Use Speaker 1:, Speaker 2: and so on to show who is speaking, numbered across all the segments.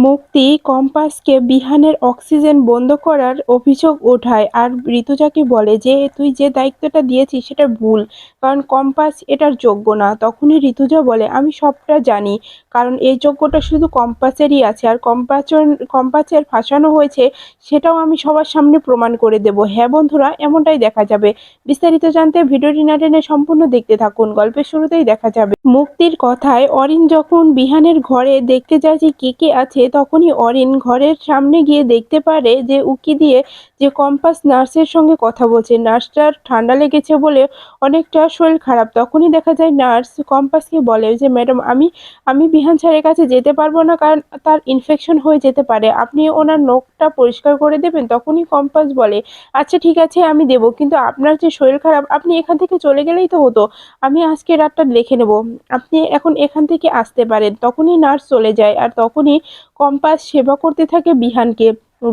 Speaker 1: মুক্তি কম্পাসকে বিহানের অক্সিজেন বন্ধ করার অভিযোগ ওঠায়। আর ঋতুজাকে বলে যে, তুই যে দায়িত্বটা দিয়েছিস সেটা ভুল, কারণ কম্পাস এটার যোগ্য না। তখনই ঋতুজা বলে, আমি সবটা জানি, কারণ এই যোগ্যটা শুধু কম্পাসেরই আছে। আর কম্পাসের কম্পাসের ফাঁসানো হয়েছে, সেটাও আমি সবার সামনে প্রমাণ করে দেব। হ্যাঁ বন্ধুরা, এমনটাই দেখা যাবে। বিস্তারিত জানতে ভিডিওটি না টেনে সম্পূর্ণ দেখতে থাকুন। গল্পের শুরুতেই দেখা যাবে। মুক্তির কথায় অরিন যখন বিহানের ঘরে দেখতে যায় যে কে কে আছে তখনই অরিন ঘরের সামনে গিয়ে দেখতে পারে যে উকি দিয়ে যে কম্পাস নার্সের সঙ্গে কথা বলছে। নার্সটার ঠান্ডা লেগেছে বলে অনেকটা শরীর খারাপ। তখনই দেখা যায় নার্স কম্পাসকে বলে যে, ম্যাডাম, আমি আমি বিহান স্যারের কাছে যেতে পারব না কারণ তার ইনফেকশন হয়ে যেতে পারে। আপনি ওনার নখটা পরিষ্কার করে দেবেন? তখনই কম্পাস বলে আচ্ছা ঠিক আছে, আমি দেবো। কিন্তু আপনার যে শরীর খারাপ, আপনি এখান থেকে চলে গেলেই তো হতো। আমি আজকে রাতটা লিখে নেব। আপনি এখন এখান থেকে আসতে পারেন। তখনই নার্স চলে যায়। আর তখনই কম্পাস সেবা করতে থাকে বিহানকে।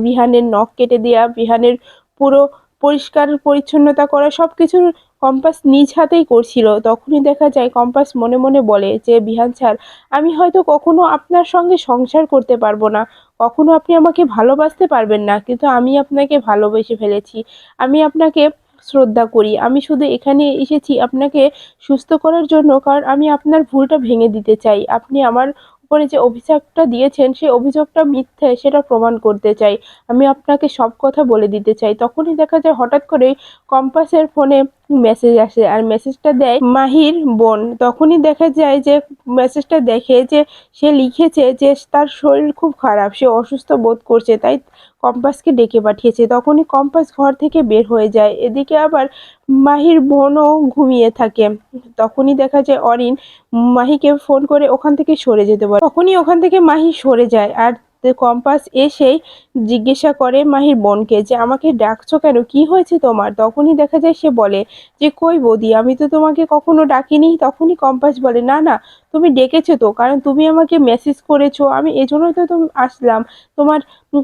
Speaker 1: বিহানের নখ কেটে দেওয়া বিহানের পুরো পরিষ্কার পরিচ্ছন্নতা করা সব কিছুর কম্পাস নিজ হাতেই করছিল। তখনই দেখা যায় কম্পাস মনে মনে বলে যে, বিহান স্যার, আমি হয়তো কখনো আপনার সঙ্গে সংসার করতে পারব না। কখনো আপনি আমাকে ভালোবাসতে পারবেন না, কিন্তু আমি আপনাকে ভালোবেসে ফেলেছি। আমি আপনাকে শ্রদ্ধা করি। আমি শুধু এখানে এসেছি আপনাকে সুস্থ করার জন্য, কারণ আমি আপনার ভুলটা ভেঙে দিতে চাই। আপনি আমার উপরে যে অভিযোগটা দিয়েছেন, সেই অভিযোগটা মিথ্যে, সেটা প্রমাণ করতে চাই। আমি আপনাকে সব কথা বলে দিতে চাই। তখনই দেখা যায় হঠাৎ করেই কম্পাসের ফোনে মেসেজ আসে আর মেসেজটা দেয় মাহির বোন। তখনই দেখা যায় যে মেসেজটা দেখে যে সে লিখেছে যে তার শরীর খুব খারাপ, সে অসুস্থ বোধ করছে। তাই কম্পাসকে ডেকে পাঠিয়েছে। তখনই কম্পাস ঘর থেকে বের হয়ে যায়। এদিকে আবার মাহির বোনও ঘুমিয়ে থাকে। তখনই দেখা যায় অরিন মাহিকে ফোন করে ওখান থেকে সরে যেতে বলে। তখনই ওখান থেকে মাহি সরে যায় আর কম্পাস এসেই জিজ্ঞাসা করে মাহির বোনকে যে, আমাকে ডাকছো কেন? কি হয়েছে তোমার? তখনই দেখা যায় সে বলে যে, কই বৌদি, আমি তো তোমাকে কখনো ডাকিনি। তখনই কম্পাস বলে, না না, তুমি ডেকেছো তো, কারণ তুমি আমাকে মেসেজ করেছ। আমি এজন্যই তো তুমি আসলাম। তোমার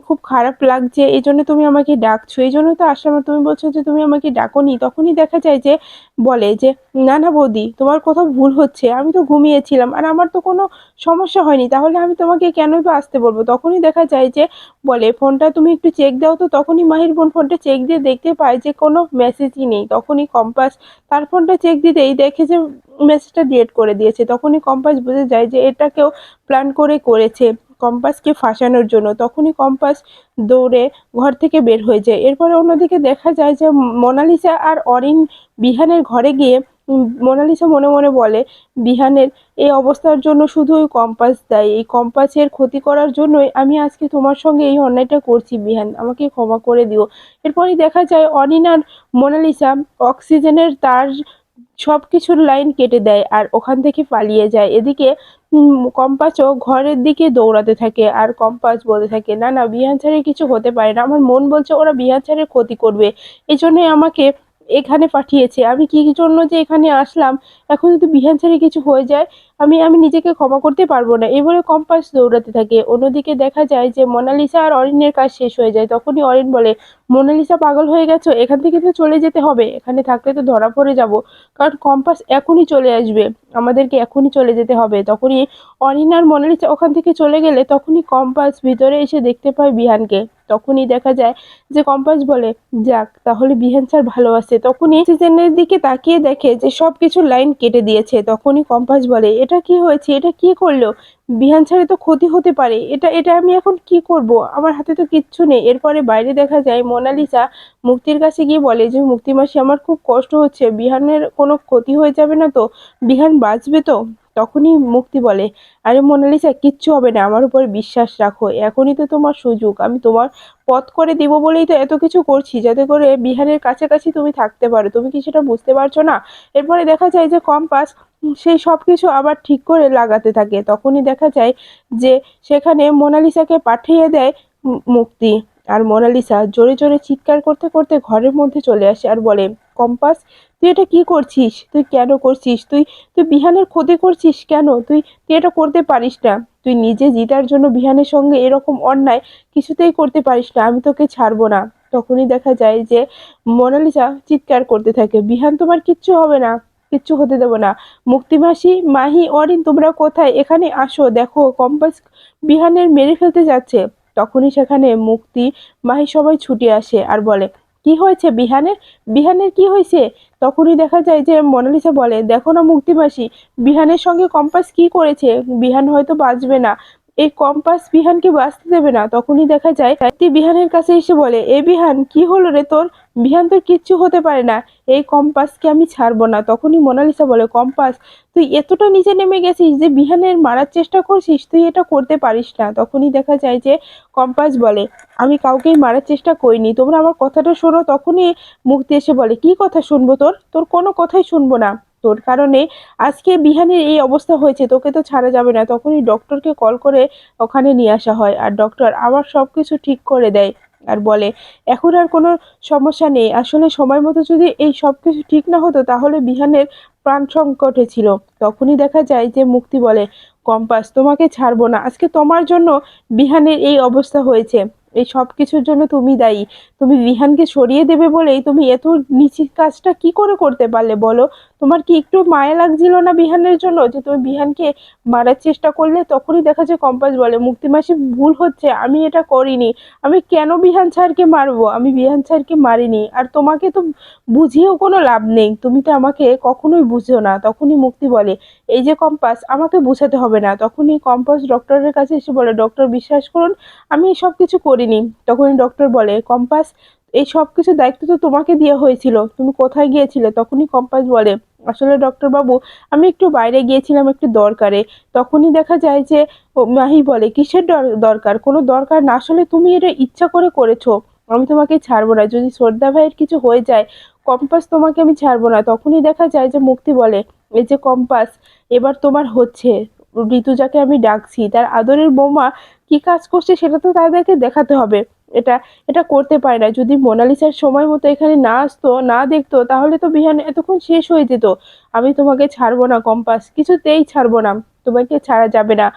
Speaker 1: খুব খারাপ লাগছে। এই জন্য তুমি আমাকে ডাকছো। এই জন্য তো আসলাম তুমি বলছো যে তুমি আমাকে ডাকো নি তখনই দেখা যায় যে বলে যে, না না বৌদি, তোমার কোথাও ভুল হচ্ছে। আমি তো ঘুমিয়েছিলাম। আর আমার তো কোনো সমস্যা হয়নি। তাহলে আমি তোমাকে কেনই বা আসতে বলব? তখনই দেখা যায় যে বলে, ফোনটা তুমি একটু চেক দাও তো। তখনই মাহির বোন ফোনটা চেক দিয়ে দেখতে পায় যে কোনো মেসেজই নেই। তখনই কম্পাস তার ফোনটা চেক দিতেই দেখে যে মেসেজটা ডিলিট করে দিয়েছে। তখনই কম্পাস বুঝে যায় যে এটা কেউ প্ল্যান করে করেছে। কম্পাসকে ফাঁসানোর জন্য তখনই কম্পাস দৌড়ে ঘর থেকে বের হয়ে যায়। এরপরে অন্যদিকে দেখা যায় যে মোনালিসা আর অরিন বিহানের ঘরে গিয়ে মোনালিসা মনে মনে বলে, বিহানের এই অবস্থার জন্য শুধু ওই কম্পাস দেয়। এই কম্পাসের ক্ষতি করার জন্যই আমি আজকে তোমার সঙ্গে এই অন্যায়টা করছি, বিহান। আমাকে ক্ষমা করে দিও। এরপরই দেখা যায় অরিন আর মোনালিসা অক্সিজেনের তার সব কিছুর লাইন কেটে দেয় আর ওখান থেকে পালিয়ে যায়। এদিকে কম্পাসও ঘরের দিকে দৌড়াতে থাকে আর কম্পাস বলতে থাকে, না না, বিহান ছাড়ে কিছু হতে পারে না। আমার মন বলছে ওরা বিহান ছাড়ের ক্ষতি করবে। এই জন্যই আমাকে এখানে পাঠিয়েছে। আমি কি জন্য যে এখানে আসলাম? এখন যদি বিহান ছাড়ে কিছু হয়ে যায় আমি আমি নিজেকে ক্ষমা করতে পারব না। এবারে কম্পাস দৌড়াতে থাকে। অন্যদিকে দেখা যায় যে মোনালিসা আর অরিনের কাজ শেষ হয়ে যায়। তখনই অরিন বলে, মোনালিসা, পাগল হয়ে গেছো? এখান থেকে তো চলে যেতে হবে। এখানে থাকলে তো ধরা পড়ে যাব। কারণ কম্পাস এখনই চলে আসবে। আমাদেরকে এখনই চলে যেতে হবে। তখনই অরিন আর মোনালিসা ওখান থেকে চলে গেলে তখনই কম্পাস ভিতরে এসে দেখতে পায় বিহানকে। তখনই দেখা যায় যে কম্পাস বলে, যাক, তাহলে বিহান স্যার ভালো আছে। তখনই সিজনের দিকে তাকিয়ে দেখে যে সব কিছু লাইন কেটে দিয়েছে। তখনই কম্পাস বলে, এটা কি হয়েছে? এটা কি করল? বিহান ছাড়ে তো ক্ষতি হতে পারে। এটা এটা আমি এখন কি করব? আমার হাতে তো কিচ্ছু নেই। এরপরে বাইরে দেখা যায় মোনালিসা মুক্তির কাছে গিয়ে বলে যে মুক্তিমাসি আমার খুব কষ্ট হচ্ছে। বিহানের কোনো ক্ষতি হয়ে যাবে না তো? বিহান বাঁচবে তো? তখনই মুক্তি বলে, আরে মোনালিসা, কিচ্ছু হবে না, আমার উপর বিশ্বাস রাখো, এখনই তো তোমার সুযোগ, আমি তোমার পথ করে দিব বলেই তো এত কিছু করছি, যাতে করে বিহারের কাছাকাছি তুমি থাকতে পারো, তুমি কি সেটা বুঝতে পারছ না? এরপরে দেখা যায় যে কম্পাস সেই সব কিছু আবার ঠিক করে লাগাতে থাকে, তখনই দেখা যায় যে সেখানে মোনালিসাকে পাঠিয়ে দেয় মুক্তি, আর মোনালিসা জোরে জোরে চিৎকার করতে করতে ঘরের মধ্যে চলে আসে আর বলে কম্পাস, তুই এটা কি করছিস? তুই কেন করছিস? তুই তুই বিহানের ক্ষতি করছিস কেন? তুই তুই এটা করতে পারিস না। তুই নিজে জিতার জন্য বিহানের সঙ্গে এরকম অন্যায় কিছুতেই করতে পারিস না। আমি তোকে ছাড়বো না। তখনই দেখা যায় যে মোনালিসা চিৎকার করতে থাকে, বিহান, তোমার কিচ্ছু হবে না। কিচ্ছু হতে দেবো না। মুক্তিমাসি মাহি, অরিন, তোমরা কোথায়? এখানে আসো। দেখো, কম্পাস বিহানের মেরে ফেলতে যাচ্ছে। তখনই সেখানে মুক্তি মাহি সবাই ছুটে আসে আর বলে কি হয়েছে বিহানের? বিহানের কি হয়েছে? তখনই দেখা যায় যে মনালিসা বলে, দেখো না মুক্তিবাসী, বিহানের সঙ্গে কম্পাস কি করেছে? বিহান হয়তো বাঁচবে না। এই কম্পাস বিহানকে বাঁচতে দেবে না। তখনই দেখা যায় বিহানের কাছে এসে বলে, এ বিহান, কি হলো রে তোর? বিহান তোর কিচ্ছু হতে পারে না। এই কম্পাসকে আমি ছাড়বো না। তখনই মোনালিসা বলে, কম্পাস, তুই এতটা নিচে নেমে গেছিস যে বিহানের মারার চেষ্টা করছিস, তুই এটা করতে পারিস না। তখনই দেখা যায় যে কম্পাস বলে, আমি কাউকেই মারার চেষ্টা করিনি। তোমরা আমার কথাটা শোনো। তখনই মুক্তি এসে বলে, কি কথা শুনব তোর? তোর কোনো কথাই শুনব না। তোর কারণে আজকে বিহানের এই অবস্থা হয়েছে, তোকে তো ছাড়া যাবে না। তখনই ডক্টরকে কল করে ওখানে নিয়ে আসা হয়। আর ডক্টর আবার সব কিছু ঠিক করে দেয়। আর বলে, এখন আর কোনো সমস্যা নেই। আসলে সময় মতো যদি এই সব কিছু ঠিক না হতো, তাহলে বিহানের প্রাণ সংকটে ছিল। তখনই দেখা যায় যে মুক্তি বলে, কম্পাস, তোমাকে ছাড়বো না। আজকে তোমার জন্য বিহানের এই অবস্থা হয়েছে। এই সব কিছুর জন্য তুমি দায়ী। তুমি বিহানকে সরিয়ে দেবে বলেই তুমি এত নিচের কাজটা কি করে করতে পারলে বলো? তোমার কি একটু মায়া লাগছিল না বিহানের জন্য? যে তুমি বিহানকে মারার চেষ্টা করলে তখনই দেখা যায় কম্পাস বলে, মুক্তি মুক্তিমাসি ভুল হচ্ছে, আমি এটা করিনি। আমি কেন বিহান স্যারকে মারবো? আমি বিহান স্যারকে মারিনি। আর তোমাকে তো বুঝিয়েও কোনো লাভ নেই। তুমি তো আমাকে কখনোই বুঝো না। তখনই মুক্তি বলে, এই যে কম্পাস, আমাকে বোঝাতে হবে না। তখনই কম্পাস ডক্টরের কাছে এসে বলে, ডক্টর, বিশ্বাস করুন, আমি সব কিছু করিনি। তখনই ডক্টর বলে, কম্পাস, এই সব কিছু দায়িত্ব তো তোমাকে দেওয়া হয়েছিল। তুমি কোথায় গিয়েছিলে? তখনই কম্পাস বলে আসলে ডক্টর বাবু, আমি একটু বাইরে গিয়েছিলাম একটু দরকারে, তখনই দেখা যায় যে মাহি বলে, কিসের দর- দরকার? কোনো দরকার না, আসলে তুমি এটা ইচ্ছা করে করেছ, আমি তোমাকে ছাড়বো না, যদি শ্রদ্ধা ভাইয়ের কিছু হয়ে যায়, কম্পাস তোমাকে আমি ছাড়বো না। তখনই দেখা যায় যে মুক্তি বলে, এই যে কম্পাস, এবার তোমার হচ্ছে, ঋতুজাকে আমি ডাকছি, তার আদরের বৌমা কি কাজ করছে সেটা তো তাদেরকে দেখাতে হবে। এটা এটা করতে পারে না। যদি মোনালিসার সময় মতো এখানে না আসতো, না দেখতো, তাহলে তো বিহান এতক্ষণ শেষ হয়ে যেত। আমি তোমাকে ছাড়বো না, কম্পাস। কিছুতেই ছাড়বো না। তোমাকে ছাড়া যাবে না।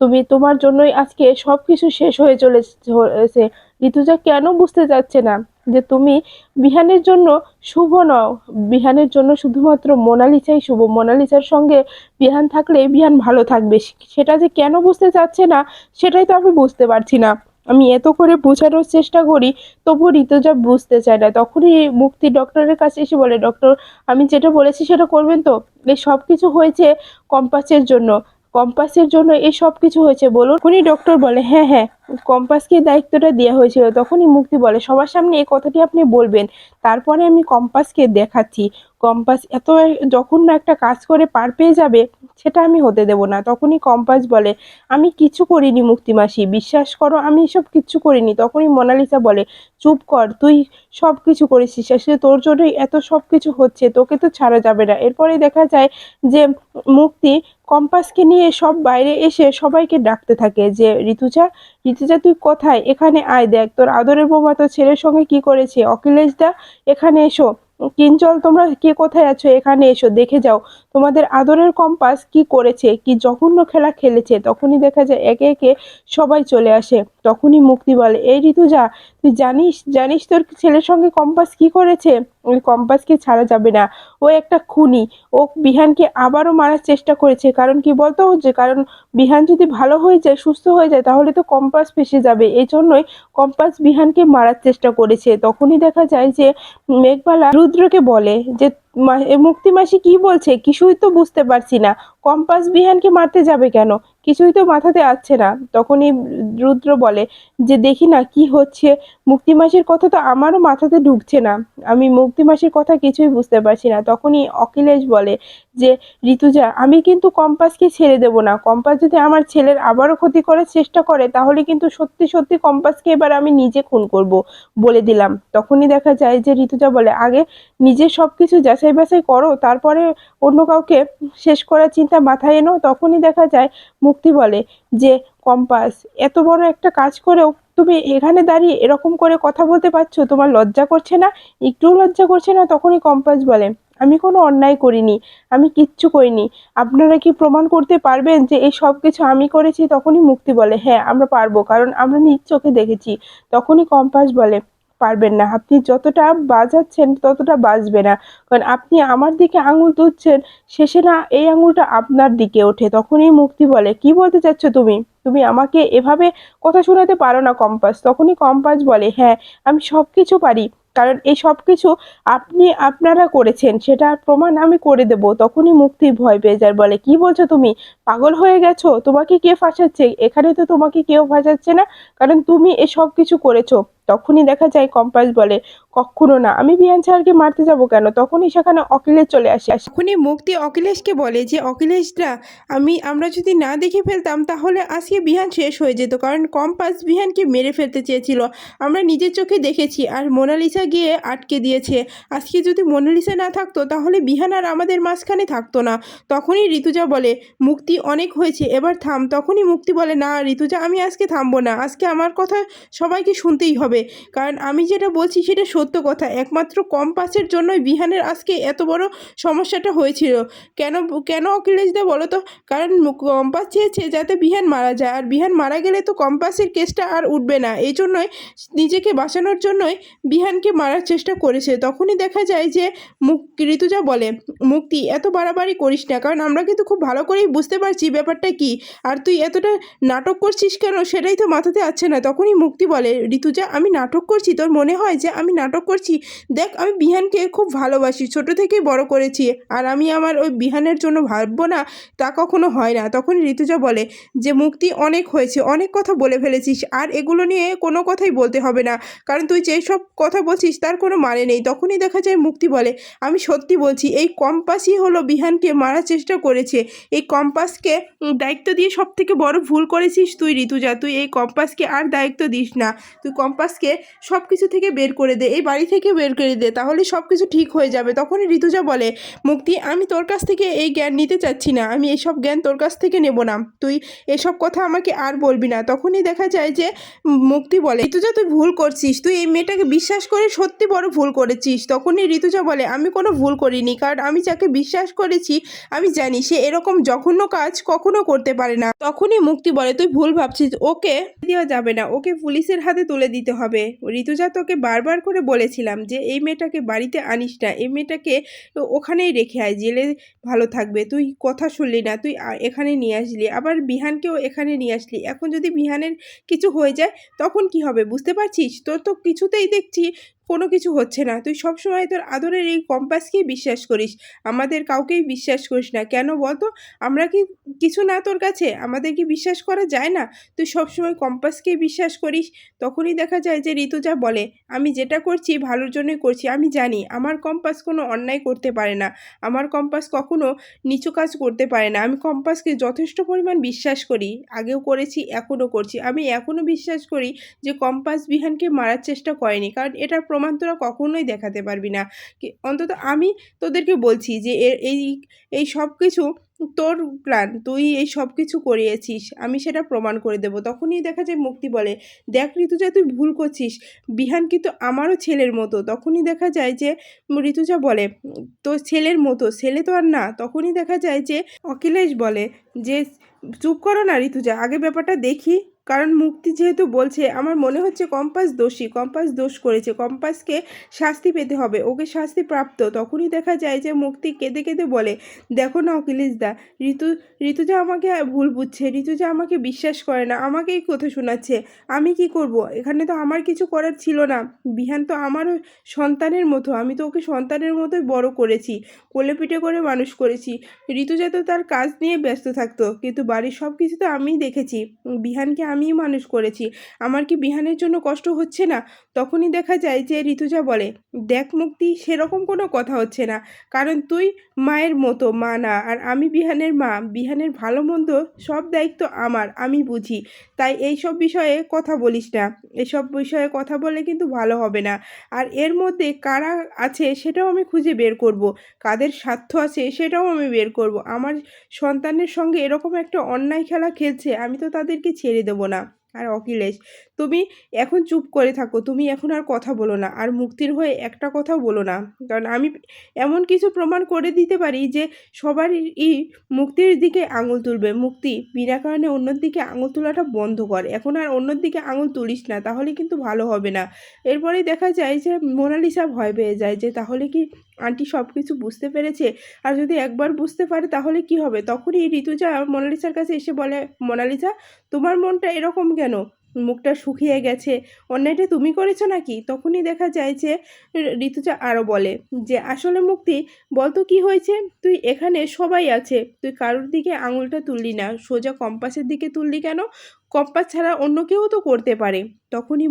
Speaker 1: তুমি তোমার জন্যই আজকে সব কিছু শেষ হয়ে চলেছে ঋতুজা কেন বুঝতে চাচ্ছে না যে তুমি বিহানের জন্য শুভ নও। বিহানের জন্য শুধুমাত্র মোনালিসাই শুভ। মোনালিসার সঙ্গে বিহান থাকলে বিহান ভালো থাকবে। সেটা যে কেন বুঝতে চাচ্ছে না, সেটাই তো আমি বুঝতে পারছি না। আমি এত করে বোঝানোর চেষ্টা করি, তবুও ঋতুজা বুঝতে চায় না। তখনই মুক্তি ডক্টরের কাছে এসে বলে, ডক্টর, আমি যেটা বলেছি সেটা করবেন তো? এই সব কিছু হয়েছে কম্পাসের জন্য। কম্পাসের জন্য এই সব কিছু হয়েছে, বলুন। উনি ডক্টর বলে হ্যাঁ হ্যাঁ কম্পাসকে দায়িত্বটা দেওয়া হয়েছিল, তখনই মুক্তি বলে, সবার সামনে এই কথাটি আপনি বলবেন, তারপরে আমি কম্পাসকে দেখাচ্ছি। কম্পাস এত যখন না একটা কাজ করে পার পেয়ে যাবে, সেটা আমি হতে দেব না। তখনই কম্পাস বলে, আমি কিছু করিনি মুক্তিমাসি বিশ্বাস করো আমি সব কিচ্ছু করিনি। তখনই মোনালিসা বলে, চুপ কর, তুই সব কিছু করেছিস, আসলে তোর জন্যই এত সব কিছু হচ্ছে, তোকে তো ছাড়া যাবে না। এরপরে দেখা যায় যে, মুক্তি কম্পাসকে নিয়ে সব বাইরে এসে সবাইকে ডাকতে থাকে যে, ঋতুজা ঋতুজা তুই কোথায়? এখানে আয় দেখ, তোর আদরের বৌমা তোর ছেলের সঙ্গে কি করেছে? অখিলেশ দা, এখানে এসো। কিঞ্চল, তোমরা কে কোথায় আছো? এখানে এসো, দেখে যাও। তোমাদের আদরের কম্পাস কি করেছে, কি জঘন্য খেলা খেলেছে, তখনই দেখা যায় একে একে সবাই চলে আসে। তখনই মুক্তি বলে, এই ঋতুজা, তুই জানিস জানিস তোর ছেলের সঙ্গে কম্পাস কি করেছে? ওই কম্পাসকে ছাড়া যাবে না। ও একটা খুনি। ও বিহানকে আবারও মারার চেষ্টা করেছে। কারণ কি বলতো? যে কারণ বিহান যদি ভালো হয়ে যায়, সুস্থ হয়ে যায়, তাহলে তো কম্পাস ফেসে যাবে। এই জন্যই কম্পাস বিহানকে মারার চেষ্টা করেছে। তখনই দেখা যায় যে মেঘবালা রুদ্রকে বলে যে মুক্তি মাসি কি বলছে? কিছুই তো বুঝতে পারছি না। কম্পাস বিহানকে মারতে যাবে কেন? কিছুই তো মাথাতে আসছে না। তখনই রুদ্র বলে, যে দেখি না কি হচ্ছে, মুক্তি মাসির কথা তো আমারও মাথাতে ঢুকছে না। আমি মুক্তি মাসির কথা কিছুই বুঝতে পারছি না। তখনই অখিলেশ বলে, যে ঋতুজা, আমি কিন্তু কম্পাসকে ছেড়ে দেব না। কম্পাস যদি আমার ছেলের আবারও ক্ষতি করার চেষ্টা করে, তাহলে কিন্তু সত্যি সত্যি কম্পাসকে এবার আমি নিজে খুন করব বলে দিলাম। তখনই দেখা যায় যে ঋতুজা বলে, আগে নিজে সব কিছু যাচাই বাছাই করো, তারপরে অন্য কাউকে শেষ করার চিন্তা মাথায় এনো। তখনই দেখা যায় মুক্তি বলে যে, কম্পাস, এত বড় একটা কাজ করেও তুমি এখানে দাঁড়িয়ে এরকম করে কথা বলতে পারছ? তোমার লজ্জা করছে না? একটুও লজ্জা করছে না? তখনই কম্পাস বলে, আমি কোনো অন্যায় করিনি, আমি কিচ্ছু করিনি। আপনারা কি প্রমাণ করতে পারবেন যে এই সব কিছু আমি করেছি? তখনই মুক্তি বলে হ্যাঁ আমরা পারব, কারণ আমরা নিজ চোখে দেখেছি। তখনই কম্পাস বলে পারবেন না। আপনি যতটা বাজাচ্ছেন ততটা বাজবে না। কারণ আপনি আমার দিকে আঙুল তুলছেন, শেষে না এই আঙুলটা আপনার দিকে ওঠে। তখনই মুক্তি বলে। কি বলতে চাচ্ছ তুমি? তুমি আমাকে এভাবে কথা শোনাতে পারো না কম্পাস। তখনই কম্পাস বলে হ্যাঁ আমি সব কিছু পারি। কারণ এই সব কিছু আপনি, আপনারা করেছেন। সেটা প্রমাণ আমি করে দেব। তখনই মুক্তি ভয় পেয়ে যায়, বলে, কি বলছো তুমি? পাগল হয়ে গেছো? তোমাকে কে ফাঁসাচ্ছে? এখানে তো তোমাকে কেউ ফাঁসাচ্ছে না। কারণ তুমি এসব কিছু করেছ। তখনই দেখা যায় কম্পাস বলে, কখনো না, আমি বিয়ান স্যারকে মারতে যাব কেন? তখনই সেখানে অখিলেশ চলে আসে। তখনই মুক্তি অখিলেশকে বলে যে, অখিলেশরা, আমি, আমরা যদি না দেখে ফেলতাম, তাহলে আজকে বিহান শেষ হয়ে যেত, কারণ কম্পাস বিহানকে মেরে ফেলতে চেয়েছিল। আমরা নিজের চোখে দেখেছি আর মোনালিসা গিয়ে আটকে দিয়েছে। আজকে যদি মোনালিসা না থাকতো, তাহলে বিহান আর আমাদের মাঝখানে থাকতো না। তখনই ঋতুজা বলে, মুক্তি অনেক হয়েছে, এবার থাম। তখনই মুক্তি বলে, না, ঋতুজা, আমি আজকে থামবো না। আজকে আমার কথা সবাইকে শুনতেই হবে। কারণ আমি যেটা বলছি সেটা সত্য কথা। একমাত্র কম পাসের জন্যই বিহানের আজকে এত বড় সমস্যাটা হয়েছিল। কেন কেন অখিলেশ দা বলো তো? কারণ কম্পাস চেয়েছে যাতে বিহান মারা যায়। আর বিহান মারা গেলে তো কম্পাসের কেসটা আর উঠবে না। এই জন্যই নিজেকে বাঁচানোর জন্যই বিহানকে মারার চেষ্টা করেছে। তখনই দেখা যায় যে মুক ঋতুজা বলে, মুক্তি, এত বাড়াবাড়ি করিস না। কারণ আমরা কিন্তু খুব ভালো করেই বুঝতে পারছি ব্যাপারটা কি। আর তুই এতটা নাটক করছিস কেন সেটাই তো মাথাতে আসছে না। তখনই মুক্তি বলে, ঋতুজা, আমি নাটক করছি, তোর মনে হয় যে আমি নাটক করছি? দেখ, আমি বিহানকে খুব ভালোবাসি, ছোট থেকেই বড় করেছি। আর আমি আমার ওই বিহানের জন্য ভাববো না, তা কখনো হয় না। তখন ঋতুজা বলে, যে মুক্তি অনেক হয়েছে, অনেক কথা বলে ফেলেছিস। আর এগুলো নিয়ে কোনো কথাই বলতে হবে না। কারণ তুই যেসব কথা বলছিস, তার কোনো মানে নেই। তখনই দেখা যায় মুক্তি বলে, আমি সত্যি বলছি, এই কম্পাসই হলো বিহানকে মারার চেষ্টা করেছে। এই কম্পাসকে দায়িত্ব দিয়ে সব থেকে বড় ভুল করেছিস তুই, ঋতুজা। তুই এই কম্পাসকে আর দায়িত্ব দিস না। তুই কম্পাসকে সব কিছু থেকে বের করে দে, এই বাড়ি থেকে বের করে দে, তাহলে সব কিছু ঠিক হয়ে যাবে। তখনই ঋতুজা বলে, মুক্তি, আমি তোর কাছ থেকে এই জ্ঞান নিতে চাচ্ছি না, আমি এইসব জ্ঞান তোর কাছ থেকে নেব না। তুই এসব কথা আমাকে আর বলবি না। তখনই দেখা যায় যে মুক্তি বলে, ঋতুজা, তুই ভুল করছিস। তুই এই মেয়েটাকে বিশ্বাস করে সত্যি বড় ভুল করেছিস। তখনই ঋতুজা বলে, আমি কোনো ভুল করিনি, কারণ আমি যাকে বিশ্বাস করেছি, আমি জানি সে এরকম জঘন্য কাজ কখনো করতে পারে না। তখনই মুক্তি বলে, তুই ভুল ভাবছিস, ওকে দেওয়া যাবে না। ওকে পুলিশের হাতে তুলে দিতে হবে। ঋতুজা তোকে বারবার করে বলেছিলাম যে, এই মেয়েটাকে বাড়িতে আনিস না। এই মেয়েটাকে ওখানেই রেখে আয়। জেলে ভালো থাকবে। তুই কথা শুনলি না। তুই এখানে নিয়ে আসলি। আবার বিহানকেও এখানে নিয়ে আসলি। এখন যদি বিহানের কিছু হয়ে যায়, তখন কি হবে? বুঝতে পারছিস? তোর তো কিছুতেই দেখছি কোনো কিছু হচ্ছে না। তুই সবসময় তোর আদরের এই কম্পাসকেই বিশ্বাস করিস। আমাদের কাউকেই বিশ্বাস করিস না। কেন বলতো? আমরা কি কিছু না তোর কাছে? আমাদের কি বিশ্বাস করা যায় না? তুই সবসময় কম্পাসকেই বিশ্বাস করিস। তখনই দেখা যায় যে ঋতুজা বলে, আমি যেটা করছি, ভালোর জন্যই করছি। আমি জানি, আমার কম্পাস কোনো অন্যায় করতে পারে না। আমার কম্পাস কখনো নিচু কাজ করতে পারে না। আমি কম্পাসকে যথেষ্ট পরিমাণ বিশ্বাস করি। আগেও করেছি, এখনও করছি। আমি এখনও বিশ্বাস করি যে কম্পাস বিহানকে মারার চেষ্টা করেনি। কারণ এটার প্রমাণ তোরা কখনোই দেখাতে পারবি না। অন্তত আমি তোদেরকে বলছি যে এই এই সব কিছু তোর প্ল্যান তুই এই সব কিছু করিয়েছিস, আমি সেটা প্রমাণ করে দেবো। তখনই দেখা যায় মুক্তি বলে, দেখ ঋতুজা, তুই ভুল করছিস। বিহান কিন্তু আমারও ছেলের মতো। তখনই দেখা যায় যে ঋতুজা বলে, তোর ছেলের মতো, ছেলে তো আর না। তখনই দেখা যায় যে অখিলেশ বলে, যে, চুপ করো না ঋতুজা, আগে ব্যাপারটা দেখি। কারণ মুক্তি যেহেতু বলছে, আমার মনে হচ্ছে কম্পাস দোষী, কম্পাস দোষ করেছে, কম্পাসকে শাস্তি পেতে হবে, ওকে শাস্তি প্রাপ্ত। তখনই দেখা যায় যে মুক্তি কেঁদে কেঁদে বলে, দেখো না অখিলেশ দা, ঋতু, ঋতুজা আমাকে ভুল বুঝছে, ঋতুজা আমাকে বিশ্বাস করে না আমাকেই কথা শোনাচ্ছে, আমি কি করব? এখানে তো আমার কিছু করার ছিল না। বিহান তো আমারও সন্তানের মতো, আমি তো ওকে সন্তানের মতোই বড় করেছি, কোলে পিঠে করে মানুষ করেছি। ঋতুজা তো তার কাজ নিয়ে ব্যস্ত থাকতো, কিন্তু বাড়ির সব কিছু তো আমিই দেখেছি। বিহানকে আমিই মানুষ করেছি। আমার কি বিহানের জন্য কষ্ট হচ্ছে না? তখনই দেখা যায় যে ঋতুজা বলে, দেখ মুক্তি, সেরকম কোনো কথা হচ্ছে না। কারণ তুই মায়ের মতো, মা না। আর আমি বিহানের মা। বিহানের ভালো মন্দ সব দায়িত্ব আমার, আমি বুঝি। তাই এই সব বিষয়ে কথা বলিস না। এসব বিষয়ে কথা বললে কিন্তু ভালো হবে না। আর এর মধ্যে কারা আছে সেটাও আমি খুঁজে বের করব। কাদের স্বার্থ আছে সেটাও আমি বের করব। আমার সন্তানের সঙ্গে এরকম একটা অন্যায় খেলা খেলছে, আমি তো তাদেরকে ছেড়ে দেবো না। আর অখিলেশ তুমি এখন চুপ করে থাকো, তুমি এখন আর কথা বলো না, আর মুক্তির হয়ে একটা কথাও বলো না। কারণ আমি এমন কিছু প্রমাণ করে দিতে পারি যে সবারই মুক্তির দিকে আঙুল তুলবে। মুক্তি বিনা কারণে অন্যর দিকে আঙুল তোলাটা বন্ধ কর। এখন আর অন্যর দিকে আঙুল তুলিস না, তাহলে কিন্তু ভালো হবে না। এরপরেই দেখা যায় যে মোনালিসা ভয় পেয়ে যায় যে তাহলে কি আন্টি সব কিছু বুঝতে পেরেছে? আর যদি একবার বুঝতে পারে তাহলে কি হবে? তখনই ঋতুজা মোনালিসার কাছে এসে বলে, মোনালিসা, তোমার মনটা এরকম কেন? মুখটা শুকিয়ে গেছে। অন্যায়টা তুমি করেছ নাকি? তখনই দেখা যায় যে, ঋতুজা আরও বলে যে, আসলে মুক্তি, বলতো কি হয়েছে? তুই এখানে সবাই আছে। তুই কারোর দিকে আঙুলটা তুললি না। সোজা কম্পাসের দিকে তুললি কেন? কম্পাস ছাড়া অন্য কেউ তো করতে পারে। তখনই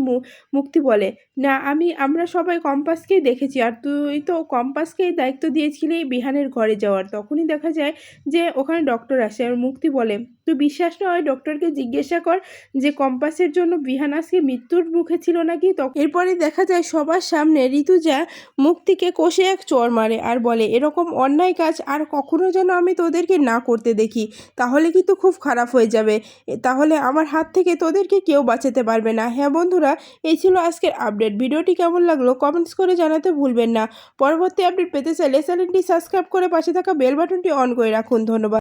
Speaker 1: মুক্তি বলে, না, আমি, আমরা সবাই কম্পাসকেই দেখেছি। আর তুই তো কম্পাসকেই দায়িত্ব দিয়েছিলি বিহানের ঘরে যাওয়ার। তখনই দেখা যায় যে, ওখানে ডক্টর আসে। আর মুক্তি বলে তুই বিশ্বাস নয় ডক্টরকে জিজ্ঞাসা কর যে কম্পাসের জন্য বিহান আজকে মৃত্যুর মুখে ছিল নাকি? তখন এরপরে দেখা যায় সবার সামনে ঋতুজা মুক্তিকে কষে এক চর মারে আর বলে, এরকম অন্যায় কাজ আর কখনো যেন আমি তোদেরকে না করতে দেখি। তাহলে কিন্তু খুব খারাপ হয়ে যাবে। তাহলে আমার হাত থেকে তোদেরকে কেউ বাঁচাতে পারবে না। হ্যাঁ বন্ধুরা, এই ছিল আজকের আপডেট। ভিডিওটি কেমন লাগল কমেন্টস করে জানাতে ভুলবেন না। পরবর্তী আপডেট পেতে চাইলে চ্যানেলটি সাবস্ক্রাইব করে পাশে থাকা বেল বাটনটি অন করে রাখুন। ধন্যবাদ।